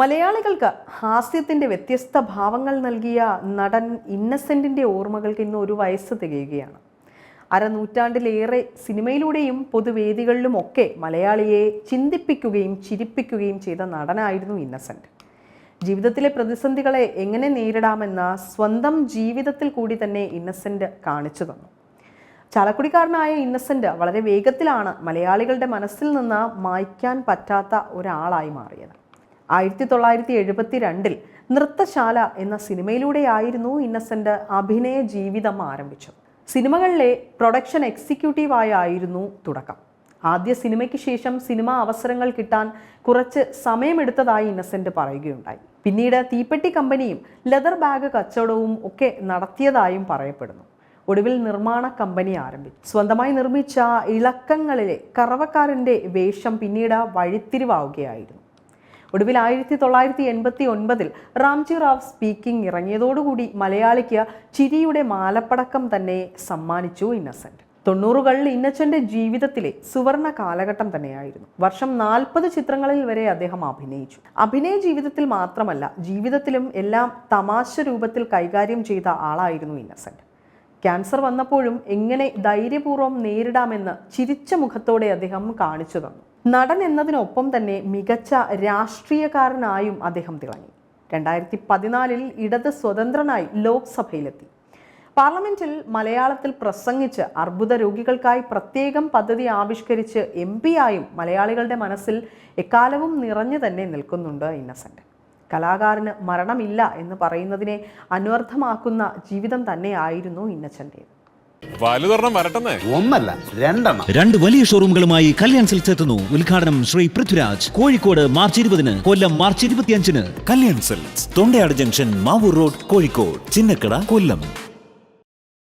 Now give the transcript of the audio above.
മലയാളികൾക്ക് ഹാസ്യത്തിന്റെ വ്യത്യസ്ത ഭാവങ്ങൾ നൽകിയ നടൻ ഇന്നസെന്റിന്റെ ഓർമ്മകൾക്ക് ഇന്ന് ഒരു വയസ്സ് തികയുകയാണ്. അരനൂറ്റാണ്ടിലേറെ സിനിമയിലൂടെയും പൊതുവേദികളിലുമൊക്കെ മലയാളിയെ ചിന്തിപ്പിക്കുകയും ചിരിപ്പിക്കുകയും ചെയ്ത നടനായിരുന്നു ഇന്നസെന്റ് ജീവിതത്തിലെ പ്രതിസന്ധികളെ എങ്ങനെ നേരിടാമെന്ന സ്വന്തം ജീവിതത്തിൽ കൂടി തന്നെ ഇന്നസെന്റ് കാണിച്ചു തന്നു. ചാലക്കുടിക്കാരനായ ഇന്നസെന്റ് വളരെ വേഗത്തിലാണ് മലയാളികളുടെ മനസ്സിൽ നിന്ന് മായ്ക്കാൻ പറ്റാത്ത ഒരാളായി മാറിയത്. ആയിരത്തി തൊള്ളായിരത്തി എഴുപത്തി രണ്ടിൽ നൃത്തശാല എന്ന സിനിമയിലൂടെയായിരുന്നു ഇന്നസെന്റ് അഭിനയ ജീവിതം ആരംഭിച്ചത്. സിനിമകളിലെ പ്രൊഡക്ഷൻ എക്സിക്യൂട്ടീവായായിരുന്നു തുടക്കം. ആദ്യ സിനിമയ്ക്ക് ശേഷം സിനിമ അവസരങ്ങൾ കിട്ടാൻ കുറച്ച് സമയമെടുത്തതായി ഇന്നസെന്റ് പറയുകയുണ്ടായി. പിന്നീട് തീപ്പെട്ടി കമ്പനിയും ലെതർ ബാഗ് കച്ചവടവും ഒക്കെ നടത്തിയതായും പറയപ്പെടുന്നു. ഒടുവിൽ നിർമ്മാണ കമ്പനി ആരംഭിച്ചു. സ്വന്തമായി നിർമ്മിച്ച ഇളക്കങ്ങളിലെ കറവക്കാരന്റെ വേഷം പിന്നീട് വഴിത്തിരിവാവുകയായിരുന്നു. ഒടുവിൽ ആയിരത്തി തൊള്ളായിരത്തി എൺപത്തി ഒൻപതിൽ റാംജി റാവ് സ്പീക്കിംഗ് ഇറങ്ങിയതോടുകൂടി മലയാളിക്ക് ചിരിയുടെ മാലപ്പടക്കം തന്നെ സമ്മാനിച്ചു ഇന്നസെന്റ്. തൊണ്ണൂറുകളിൽ ഇന്നച്ചന്റെ ജീവിതത്തിലെ സുവർണ കാലഘട്ടം തന്നെയായിരുന്നു. വർഷം നാൽപ്പത് ചിത്രങ്ങളിൽ വരെ അദ്ദേഹം അഭിനയിച്ചു. അഭിനയ ജീവിതത്തിൽ മാത്രമല്ല ജീവിതത്തിലും എല്ലാം തമാശ രൂപത്തിൽ കൈകാര്യം ചെയ്ത ആളായിരുന്നു ഇന്നസെന്റ്. ക്യാൻസർ വന്നപ്പോഴും എങ്ങനെ ധൈര്യപൂർവം നേരിടാമെന്ന് ചിരിച്ച മുഖത്തോടെ അദ്ദേഹം കാണിച്ചു തന്നു. നടൻ എന്നതിനൊപ്പം തന്നെ മികച്ച രാഷ്ട്രീയക്കാരനായും അദ്ദേഹം തിളങ്ങി. രണ്ടായിരത്തി പതിനാലിൽ ഇടത് സ്വതന്ത്രനായി ലോക്സഭയിലെത്തി. പാർലമെന്റിൽ മലയാളത്തിൽ പ്രസംഗിച്ച് അർബുദ രോഗികൾക്കായി പ്രത്യേകം പദ്ധതി ആവിഷ്കരിച്ച് എം ആയും മലയാളികളുടെ മനസ്സിൽ എക്കാലവും നിറഞ്ഞു തന്നെ നിൽക്കുന്നുണ്ട് ഇന്നസെന്റ്. കലാകാരന് മരണമില്ല എന്ന് പറയുന്നതിനെ അന്വർത്ഥമാക്കുന്ന ജീവിതം തന്നെയായിരുന്നു ഇന്നച്ചന്റേത് ഒന്നല്ല രണ്ടെണ്ണം. രണ്ട് വലിയ ഷോറൂമുകളുമായി കല്യാൺ സിൽക്സ് എത്തുന്നു. ഉദ്ഘാടനം ശ്രീ പൃഥ്വിരാജ്. കോഴിക്കോട് മാർച്ച് ഇരുപതിന് കൊല്ലം മാർച്ച് ഇരുപത്തിയഞ്ചിന്. Kalyan silks Thondayad junction Mavoor road Kozhikode Chinnakada Kollam.